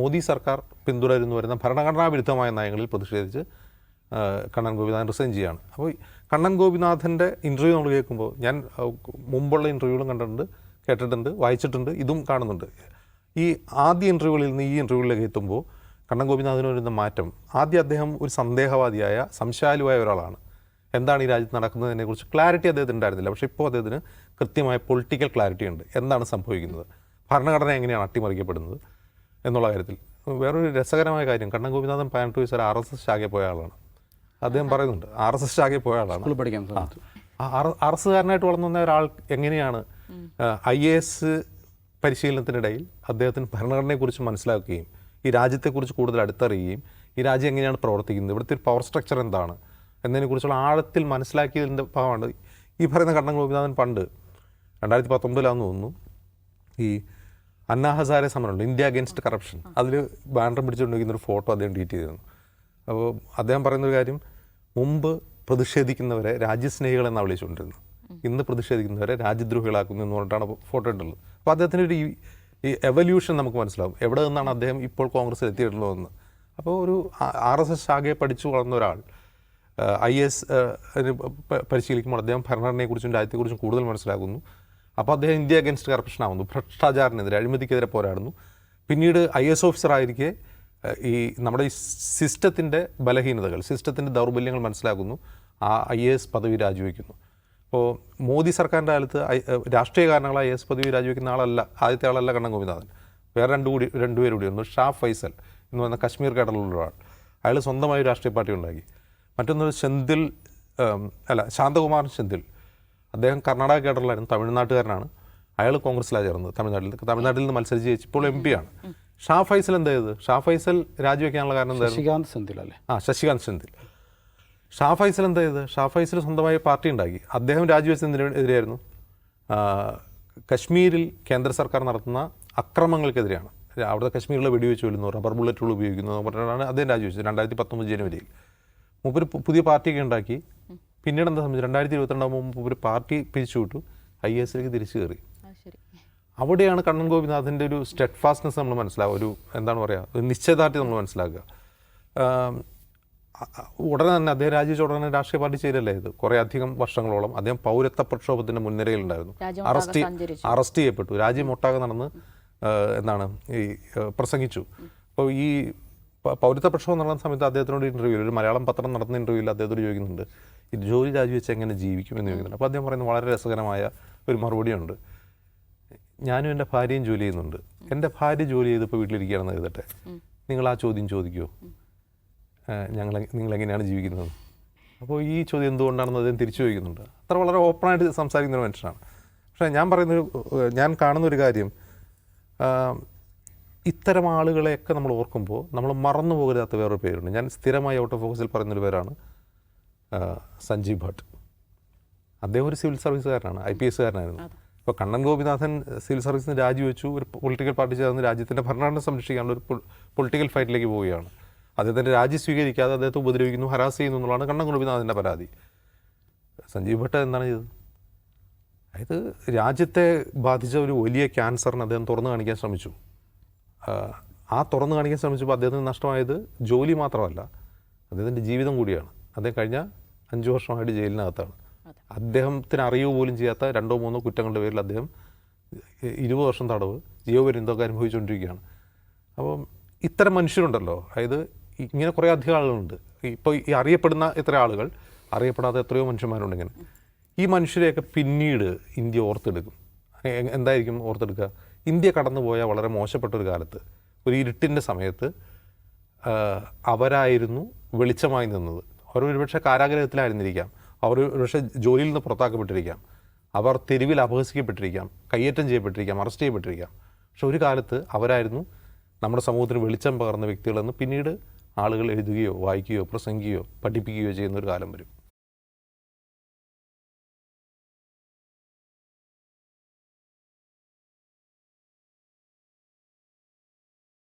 മോദി സർക്കാർ പിന്തുടരുന്നു വരുന്ന ഭരണഘടനാ വിരുദ്ധമായ നയങ്ങളിൽ പ്രതിഷേധിച്ച് കണ്ണൻ ഗോപിനാഥൻ റിസൈൻ ചെയ്യുകയാണ്. അപ്പോൾ കണ്ണൻ ഗോപിനാഥന്റെ ഇന്റർവ്യൂ നമ്മൾ കേൾക്കുമ്പോൾ ഞാൻ മുമ്പുള്ള ഇന്റർവ്യൂകളും കണ്ടിട്ടുണ്ട് കേട്ടിട്ടുണ്ട് വായിച്ചിട്ടുണ്ട് ഇതും കാണുന്നുണ്ട്. ഈ ആദ്യ ഇന്റർവ്യൂകളിൽ നിന്ന് ഈ ഇന്റർവ്യൂകളിലേക്ക് എത്തുമ്പോൾ കണ്ണൻ ഗോപിനാഥന് വരുന്ന മാറ്റം ആദ്യം അദ്ദേഹം ഒരു സന്ദേഹവാദിയായ സംശയാലുവായ ഒരാളാണ്. എന്താണ് ഈ രാജ്യത്ത് നടക്കുന്നതിനെക്കുറിച്ച് ക്ലാരിറ്റി അദ്ദേഹത്തിന് ഉണ്ടായിരുന്നില്ല. പക്ഷേ ഇപ്പോൾ അദ്ദേഹത്തിന് കൃത്യമായ പൊളിറ്റിക്കൽ ക്ലാരിറ്റി ഉണ്ട്. എന്താണ് സംഭവിക്കുന്നത്? ഭരണഘടന എങ്ങനെയാണ് അട്ടിമറിക്കപ്പെടുന്നത്? എന്നുള്ള കാര്യത്തിൽ. വേറൊരു രസകരമായ കാര്യം. കണ്ണൻ ഗോപിനാഥൻ പതിനെട്ട് വയസ്സ് ആർ എസ് എസ് ശാഖയിൽ പോയ ആളാണ്. അദ്ദേഹം പറയുന്നുണ്ട്. ആർ എസ് എസ് ശാഖയിൽ പോയ ആളാണ്. പഠിക്കാൻ ആർ എസ് കാരനായിട്ട് വളർന്നു വന്ന ഒരാൾ എങ്ങനെയാണ് ഐ എ എസ് പരിശീലനത്തിനിടയിൽ അദ്ദേഹത്തിന് ഭരണഘടനയെക്കുറിച്ച് മനസ്സിലാക്കുകയും ഈ രാജ്യത്തെക്കുറിച്ച് കൂടുതൽ അടുത്തറിയുകയും ഈ രാജ്യം എങ്ങനെയാണ് പ്രവർത്തിക്കുന്നത് ഇവിടുത്തെ ഒരു പവർ സ്ട്രക്ചർ എന്താണ് എന്നതിനെക്കുറിച്ചുള്ള ആഴത്തിൽ മനസ്സിലാക്കിയതിന്റെ ഭാഗമാണ്. ഈ പറയുന്ന കണ്ണൻ ഗോപിനാഥൻ പണ്ട് രണ്ടായിരത്തി പത്തൊമ്പതിലാണെന്ന് തോന്നുന്നു ഈ അന്നാ ഹസാരെ സമരമുണ്ട്. ഇന്ത്യ അഗേൻസ്റ്റ് കറപ്ഷൻ അതിൽ ബാനർ പിടിച്ചുകൊണ്ടിരിക്കുന്ന ഒരു ഫോട്ടോ അദ്ദേഹം ട്വീറ്റ് ചെയ്തിരുന്നു. അപ്പോൾ അദ്ദേഹം പറയുന്ന ഒരു കാര്യം മുമ്പ് പ്രതിഷേധിക്കുന്നവരെ രാജ്യസ്നേഹികൾ എന്നാണ് വിളിച്ചുകൊണ്ടിരുന്നത്. ഇന്ന് പ്രതിഷേധിക്കുന്നവരെ രാജ്യദ്രോഹികളാക്കുന്നു എന്ന് പറഞ്ഞിട്ടാണ് ഫോട്ടോ ഇട്ടുള്ളത് അപ്പോൾ അദ്ദേഹത്തിന്റെ ഒരു ഈ- എവല്യൂഷൻ നമുക്ക് മനസ്സിലാവും. എവിടെ നിന്നാണ് അദ്ദേഹം ഇപ്പോൾ കോൺഗ്രസ്സിൽ എത്തിയിട്ടുള്ളതെന്ന് അപ്പോൾ ഒരു ആർ എസ് എസ് ശാഖയെ പഠിച്ചു വളർന്ന ഒരാൾ ഐ എസ് പരിശീലിക്കുമ്പോൾ അദ്ദേഹം ഭരണഘടനയെക്കുറിച്ചും രാജ്യത്തെക്കുറിച്ചും കൂടുതൽ മനസ്സിലാക്കുന്നു. അപ്പോൾ അദ്ദേഹം ഇന്ത്യ അഗൻസ്റ്റ് കറപ്ഷൻ ആവുന്നു. ഭ്രഷ്ടാചാരനെതിരെ അഴിമതിക്കെതിരെ പോരാടുന്നു. പിന്നീട് ഐ എസ് ഓഫീസർ ആയിരിക്കെ ഈ നമ്മുടെ ഈ സിസ്റ്റത്തിന്റെ ബലഹീനതകൾ സിസ്റ്റത്തിന്റെ ദൗർബല്യങ്ങൾ മനസ്സിലാക്കുന്നു. ആ ഐ എ എസ് പദവി രാജിവെക്കുന്നു. അപ്പോൾ മോദി സർക്കാരിന്റെ കാലത്ത് രാഷ്ട്രീയ കാരണങ്ങൾ ഐ എസ് പദവി രാജിവെക്കുന്ന ആളല്ല ആദ്യത്തെ ആളല്ല കണ്ണൻ ഗോപിനാഥൻ വേറെ രണ്ടു കൂടി രണ്ടുപേരും കൂടി ഒന്ന് ഷാ ഫൈസൽ എന്ന് പറയുന്ന കശ്മീർ കേഡറിലുള്ള ഒരാൾ. അയാൾ സ്വന്തമായി രാഷ്ട്രീയ പാർട്ടി ഉണ്ടാക്കി. മറ്റൊന്ന് ചെന്തിൽ അല്ല ശാന്തകുമാരൻ സെന്തിൽ അദ്ദേഹം കർണാടക കേഡറിലായിരുന്നു തമിഴ്നാട്ടുകാരനാണ്. അയാൾ കോൺഗ്രസ്സിലാണ് ചേർന്നത്. തമിഴ്നാട്ടിൽ തമിഴ്നാട്ടിൽ നിന്ന് മത്സരിച്ച് ജയിച്ച് ഇപ്പോൾ എം പി ആണ്. ഷാ ഫൈസൽ എന്താ ചെയ്തത്? ഷാ ഫൈസൽ രാജിവെക്കാനുള്ള കാരണം എന്തായിരുന്നു? ശശികാന്ത് സെന്തിൽ അല്ലേ? ആ ശശികാന്ത് സെന്തിൽ. ഷാ ഫൈസൽ എന്താ ചെയ്തത്? ഷാ ഫൈസൽ സ്വന്തമായി പാർട്ടി ഉണ്ടാക്കി. അദ്ദേഹം രാജിവെച്ചതിന് എതിരെയായിരുന്നു ആ, കശ്മീരിൽ കേന്ദ്ര സർക്കാർ നടത്തുന്ന അക്രമങ്ങൾക്കെതിരെയാണ്. അവിടുത്തെ കശ്മീരിലെ വെടിവെച്ച് കൊല്ലുന്നു റബ്ബർ ബുള്ളറ്റുകൾ ഉപയോഗിക്കുന്നു പറഞ്ഞിട്ടാണ് അദ്ദേഹം രാജിവെച്ചത് രണ്ടായിരത്തി പത്തൊമ്പത് ജനുവരിയിൽ. മൂപ്പര് പുതിയ പാർട്ടിയൊക്കെ ഉണ്ടാക്കി. പിന്നീട് എന്താ സംബന്ധിച്ചു രണ്ടായിരത്തി ഇരുപത്തിരണ്ടാകുമ്പോൾ ഒരു പാർട്ടി പിരിച്ചു വിട്ടു. ഐ എസിലേക്ക് തിരിച്ചു കയറി. അവിടെയാണ് കണ്ണൻ ഗോപിനാഥിന്റെ ഒരു സ്റ്റെഡ് ഫാസ്റ്റ്നെസ് നമ്മൾ മനസ്സിലാവുക. ഒരു എന്താണ് പറയുക ഒരു നിശ്ചയദാർഢ്യം നമ്മൾ മനസ്സിലാക്കുക. ഉടനെ തന്നെ അദ്ദേഹം രാജിവെച്ച ഉടനെ രാഷ്ട്രീയ പാർട്ടി ചേരല്ലേ ഇത്? കുറേ അധികം വർഷങ്ങളോളം അദ്ദേഹം പൗരത്വ പ്രക്ഷോഭത്തിന്റെ മുൻനിരയിലുണ്ടായിരുന്നു. അറസ്റ്റ് അറസ്റ്റ് ചെയ്യപ്പെട്ടു. രാജ്യം ഒട്ടാകെ നടന്ന് എന്താണ് ഈ പ്രസംഗിച്ചു. അപ്പോൾ ഈ പൗരത്വ പ്രക്ഷോഭം നടന്ന സമയത്ത് അദ്ദേഹത്തിനോട് ഇന്റർവ്യൂ ഒരു മലയാളം പത്രം നടത്തുന്ന ഇന്റർവ്യൂവിൽ അദ്ദേഹത്തോട് ചോദിക്കുന്നുണ്ട് ഇത് ജോലി രാജിവെച്ച് എങ്ങനെ ജീവിക്കും? എന്ന് ചോദിക്കുന്നുണ്ട്. അപ്പോൾ അദ്ദേഹം പറയുന്നത് വളരെ രസകരമായ ഒരു മറുപടിയുണ്ട്. ഞാനും എന്റെ ഭാര്യയും ജോലി ചെയ്യുന്നുണ്ട്. എന്റെ ഭാര്യ ജോലി ചെയ്തിപ്പോൾ വീട്ടിലിരിക്കുകയാണെന്ന് എഴുതട്ടെ നിങ്ങൾ ആ ചോദ്യം ചോദിക്കുമോ ഞങ്ങൾ നിങ്ങൾ എങ്ങനെയാണ് ജീവിക്കുന്നത്? അപ്പോൾ ഈ ചോദ്യം എന്തുകൊണ്ടാണെന്ന് അദ്ദേഹം തിരിച്ചു ചോദിക്കുന്നുണ്ട്. അത്ര വളരെ ഓപ്പണായിട്ട് സംസാരിക്കുന്ന ഒരു മനുഷ്യനാണ്. പക്ഷേ ഞാൻ പറയുന്നൊരു ഞാൻ കാണുന്നൊരു കാര്യം ഇത്തരം ആളുകളെയൊക്കെ നമ്മൾ ഓർക്കുമ്പോൾ നമ്മൾ മറന്നു പോകരുതാത്ത വേറൊരു പേരുണ്ട്. ഞാൻ സ്ഥിരമായി ഔട്ട് ഓഫ് ഫോക്കസിൽ പറയുന്നൊരു പേരാണ് സഞ്ജീവ് ഭട്ട്. അദ്ദേഹം ഒരു സിവിൽ സർവീസുകാരനാണ് ഐ പി എസ്സുകാരനായിരുന്നു ഇപ്പോൾ കണ്ണൻ ഗോപിനാഥൻ സിവിൽ സർവീസിൽ നിന്ന് രാജിവെച്ചു ഒരു പൊളിറ്റിക്കൽ പാർട്ടി ചേർന്ന് രാജ്യത്തിന്റെ ഭരണഘടന സംരക്ഷിക്കാനുള്ള ഒരു പൊളിറ്റിക്കൽ ഫൈറ്റിലേക്ക് പോവുകയാണ്. അദ്ദേഹത്തിന്റെ രാജി സ്വീകരിക്കാതെ അദ്ദേഹത്തെ ഉപദ്രവിക്കുന്നു ഹരാസ് ചെയ്യുന്നു എന്നുള്ളതാണ് കണ്ണൻ ഗോപിനാഥന്റെ പരാതി. സഞ്ജീവ് ഭട്ട് എന്താണ് ചെയ്തത്? അതായത് രാജ്യത്തെ ബാധിച്ച ഒരു വലിയ ക്യാൻസറിന് അദ്ദേഹം തുറന്നു കാണിക്കാൻ ശ്രമിച്ചു. ആ തുറന്നു കാണിക്കാൻ ശ്രമിച്ചപ്പോൾ അദ്ദേഹത്തിന് നഷ്ടമായത് ജോലി മാത്രമല്ല അദ്ദേഹത്തിന്റെ ജീവിതം കൂടിയാണ്. അദ്ദേഹം കഴിഞ്ഞ അഞ്ച് വർഷമായിട്ട് ജയിലിനകത്താണ്. അദ്ദേഹത്തിന് അറിയുക പോലും ചെയ്യാത്ത രണ്ടോ മൂന്നോ കുറ്റങ്ങളുടെ പേരിൽ അദ്ദേഹം ഇരുപത് വർഷം തടവ് ജീവപര്യന്തമൊക്കെ അനുഭവിച്ചുകൊണ്ടിരിക്കുകയാണ്. അപ്പം ഇത്തരം മനുഷ്യരുണ്ടല്ലോ. അതായത് ഇങ്ങനെ കുറേ അധികം ആളുകളുണ്ട്. ഇപ്പോൾ ഈ അറിയപ്പെടുന്ന എത്ര ആളുകൾ അറിയപ്പെടാത്ത എത്രയോ മനുഷ്യന്മാരുണ്ട് ഇങ്ങനെ. ഈ മനുഷ്യരെയൊക്കെ പിന്നീട് ഇന്ത്യ ഓർത്തെടുക്കും. എന്തായിരിക്കും ഓർത്തെടുക്കുക? ഇന്ത്യ കടന്നുപോയ വളരെ മോശപ്പെട്ട ഒരു കാലത്ത്. ഒരു ഇരുട്ടിന്റെ സമയത്ത് അവരായിരുന്നു വെളിച്ചമായി നിന്നത്. അവർ ഒരുപക്ഷെ കാരാഗ്രഹത്തിലായിരുന്നിരിക്കാം. അവർ ഒരുപക്ഷെ ജോലിയിൽ നിന്ന് പുറത്താക്കപ്പെട്ടിരിക്കാം. അവർ തെരുവിൽ അപഹസിക്കപ്പെട്ടിരിക്കാം കയ്യേറ്റം ചെയ്യപ്പെട്ടിരിക്കാം അറസ്റ്റ് ചെയ്യപ്പെട്ടിരിക്കാം. പക്ഷെ ഒരു കാലത്ത് അവരായിരുന്നു നമ്മുടെ സമൂഹത്തിന് വെളിച്ചം പകർന്ന വ്യക്തികളെന്ന് പിന്നീട് ആളുകൾ എഴുതുകയോ വായിക്കുകയോ പ്രസംഗിക്കുകയോ പഠിപ്പിക്കുകയോ ചെയ്യുന്ന ഒരു കാലം വരും.